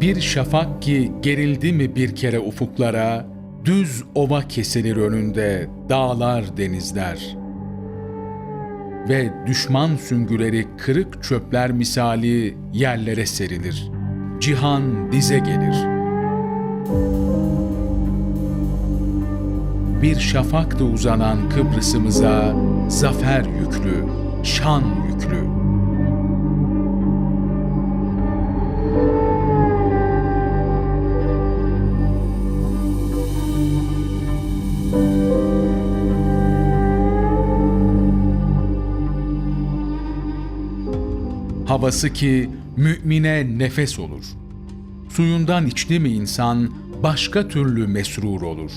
Bir şafak ki gerildi mi bir kere ufuklara, düz ova kesilir önünde dağlar denizler. Ve düşman süngüleri kırık çöpler misali yerlere serilir. Cihan dize gelir. Bir şafakta uzanan Kıbrıs'ımıza zafer yüklü, şan yüklü. Havası ki mümine nefes olur. Suyundan içti mi insan başka türlü mesrur olur.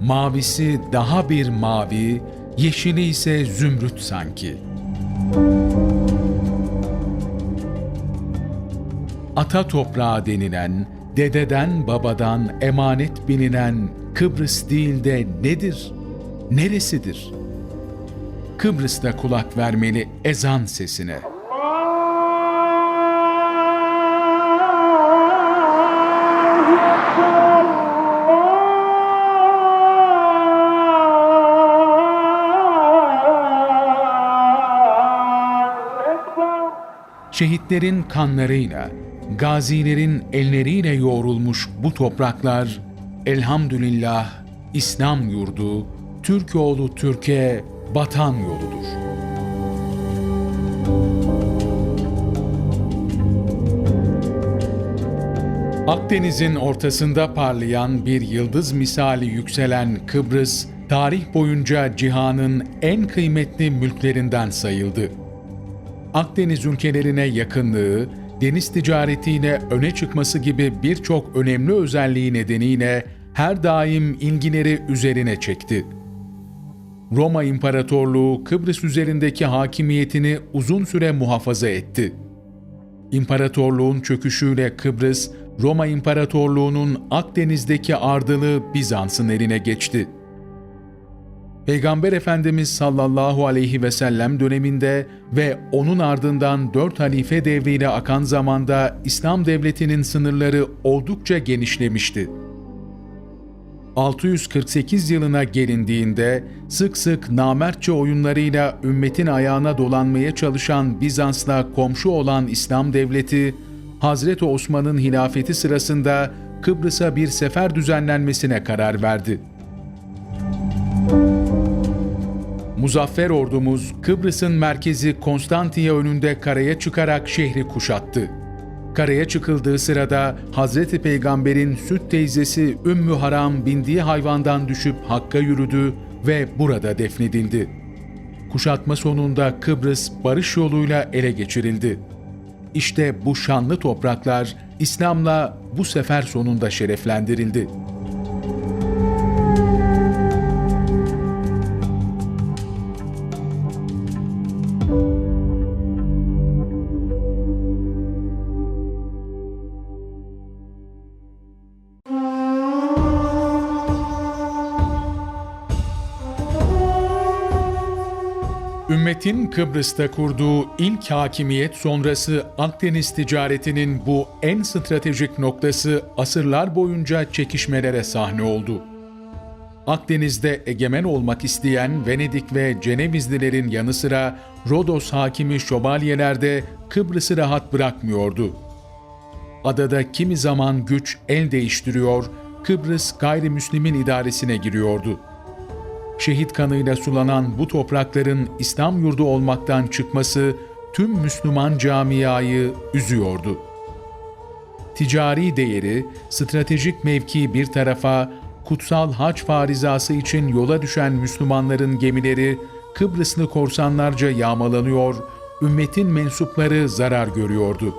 Mavisi daha bir mavi, yeşili ise zümrüt sanki. Ata toprağı denilen, dededen babadan emanet bilinen Kıbrıs değil de nedir? Neresidir? Kıbrıs'ta kulak vermeli ezan sesine. Şehitlerin kanlarıyla, gazilerin elleriyle yoğrulmuş bu topraklar, elhamdülillah İslam yurdu, Türkoğlu Türkiye batan yoludur. Akdeniz'in ortasında parlayan bir yıldız misali yükselen Kıbrıs, tarih boyunca cihanın en kıymetli mülklerinden sayıldı. Akdeniz ülkelerine yakınlığı, deniz ticaretiyle öne çıkması gibi birçok önemli özelliği nedeniyle her daim ilgileri üzerine çekti. Roma İmparatorluğu Kıbrıs üzerindeki hakimiyetini uzun süre muhafaza etti. İmparatorluğun çöküşüyle Kıbrıs, Roma İmparatorluğu'nun Akdeniz'deki ardılı Bizans'ın eline geçti. Peygamber Efendimiz sallallahu aleyhi ve sellem döneminde ve onun ardından dört halife devriyle akan zamanda İslam devletinin sınırları oldukça genişlemişti. 648 yılına gelindiğinde sık sık namertçe oyunlarıyla ümmetin ayağına dolanmaya çalışan Bizans'la komşu olan İslam devleti, Hazreti Osman'ın hilafeti sırasında Kıbrıs'a bir sefer düzenlenmesine karar verdi. Muzaffer ordumuz Kıbrıs'ın merkezi Konstantiye önünde karaya çıkarak şehri kuşattı. Karaya çıkıldığı sırada Hazreti Peygamber'in süt teyzesi Ümmü Haram bindiği hayvandan düşüp Hakk'a yürüdü ve burada defnedildi. Kuşatma sonunda Kıbrıs barış yoluyla ele geçirildi. İşte bu şanlı topraklar İslam'la bu sefer sonunda şereflendirildi. Ümmetin Kıbrıs'ta kurduğu ilk hakimiyet sonrası Akdeniz ticaretinin bu en stratejik noktası asırlar boyunca çekişmelere sahne oldu. Akdeniz'de egemen olmak isteyen Venedik ve Cenevizlilerin yanı sıra Rodos hakimi şövalyeler de Kıbrıs'ı rahat bırakmıyordu. Adada kimi zaman güç el değiştiriyor, Kıbrıs gayrimüslimin idaresine giriyordu.'' Şehit kanıyla sulanan bu toprakların İslam yurdu olmaktan çıkması tüm Müslüman camiayı üzüyordu. Ticari değeri, stratejik mevki bir tarafa, kutsal hac farizası için yola düşen Müslümanların gemileri Kıbrıslı korsanlarca yağmalanıyor, ümmetin mensupları zarar görüyordu.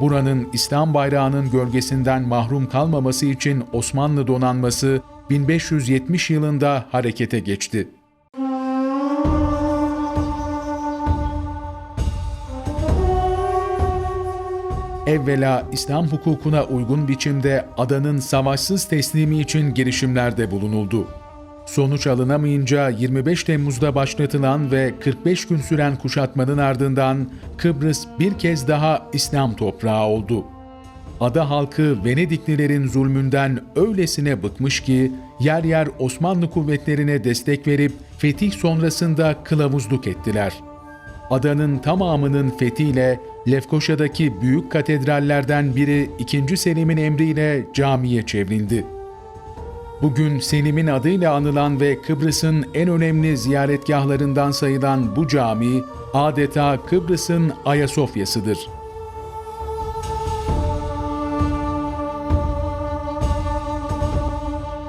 Buranın İslam bayrağının gölgesinden mahrum kalmaması için Osmanlı donanması 1570 yılında harekete geçti. Evvela İslam hukukuna uygun biçimde adanın savaşsız teslimi için girişimlerde bulunuldu. Sonuç alınamayınca 25 Temmuz'da başlatılan ve 45 gün süren kuşatmanın ardından Kıbrıs bir kez daha İslam toprağı oldu. Ada halkı Venediklilerin zulmünden öylesine bıkmış ki yer yer Osmanlı kuvvetlerine destek verip fetih sonrasında kılavuzluk ettiler. Adanın tamamının fethiyle Lefkoşa'daki büyük katedrallerden biri 2. Selim'in emriyle camiye çevrildi. Bugün Selim'in adıyla anılan ve Kıbrıs'ın en önemli ziyaretgahlarından sayılan bu cami adeta Kıbrıs'ın Ayasofya'sıdır.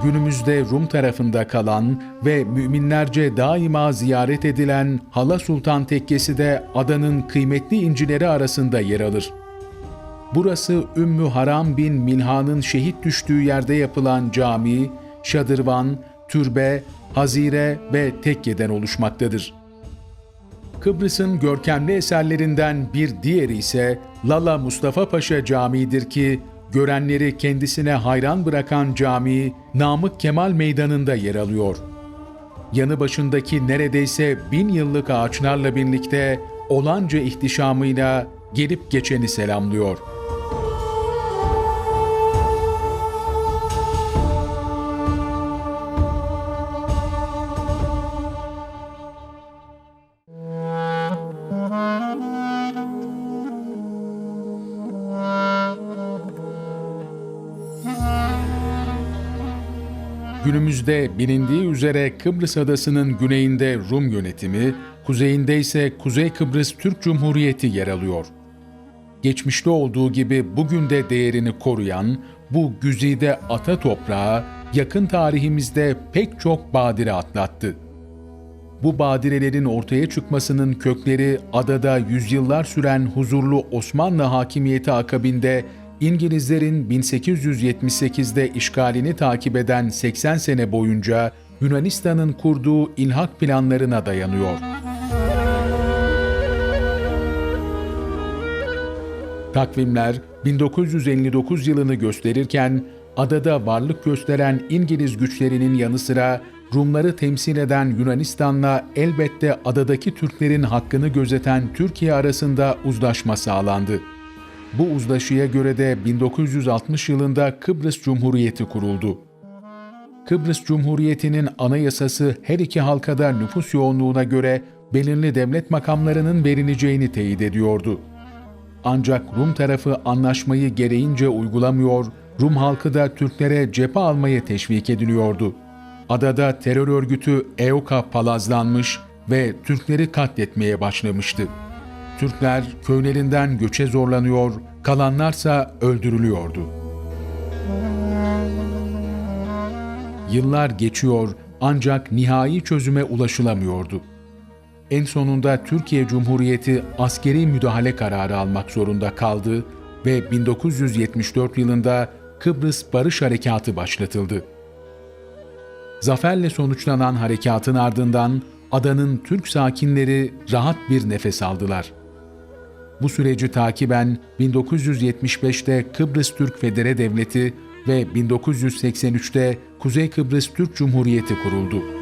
Günümüzde Rum tarafında kalan ve müminlerce daima ziyaret edilen Hala Sultan Tekkesi de adanın kıymetli incileri arasında yer alır. Burası Ümmü Haram bin Milhan'ın şehit düştüğü yerde yapılan cami, şadırvan, türbe, hazire ve tekkeden oluşmaktadır. Kıbrıs'ın görkemli eserlerinden bir diğeri ise Lala Mustafa Paşa Camii'dir ki, görenleri kendisine hayran bırakan cami, Namık Kemal Meydanı'nda yer alıyor. Yanı başındaki neredeyse bin yıllık ağaçlarla birlikte olanca ihtişamıyla gelip geçeni selamlıyor. Günümüzde bilindiği üzere Kıbrıs Adası'nın güneyinde Rum yönetimi, kuzeyinde ise Kuzey Kıbrıs Türk Cumhuriyeti yer alıyor. Geçmişte olduğu gibi bugün de değerini koruyan bu güzide ata toprağı yakın tarihimizde pek çok badire atlattı. Bu badirelerin ortaya çıkmasının kökleri adada yüzyıllar süren huzurlu Osmanlı hakimiyeti akabinde İngilizlerin 1878'de işgalini takip eden 80 sene boyunca Yunanistan'ın kurduğu ilhak planlarına dayanıyor. Takvimler 1959 yılını gösterirken adada varlık gösteren İngiliz güçlerinin yanı sıra Rumları temsil eden Yunanistan'la elbette adadaki Türklerin hakkını gözeten Türkiye arasında uzlaşma sağlandı. Bu uzlaşıya göre de 1960 yılında Kıbrıs Cumhuriyeti kuruldu. Kıbrıs Cumhuriyeti'nin anayasası her iki halkada nüfus yoğunluğuna göre belirli devlet makamlarının verileceğini teyit ediyordu. Ancak Rum tarafı anlaşmayı gereğince uygulamıyor, Rum halkı da Türklere cephe almaya teşvik ediliyordu. Adada terör örgütü EOKA palazlanmış ve Türkleri katletmeye başlamıştı. Türkler köylerinden göçe zorlanıyor, kalanlarsa öldürülüyordu. Yıllar geçiyor ancak nihai çözüme ulaşılamıyordu. En sonunda Türkiye Cumhuriyeti askeri müdahale kararı almak zorunda kaldı ve 1974 yılında Kıbrıs Barış Harekatı başlatıldı. Zaferle sonuçlanan harekatın ardından adanın Türk sakinleri rahat bir nefes aldılar. Bu süreci takiben 1975'te Kıbrıs Türk Federe Devleti ve 1983'te Kuzey Kıbrıs Türk Cumhuriyeti kuruldu.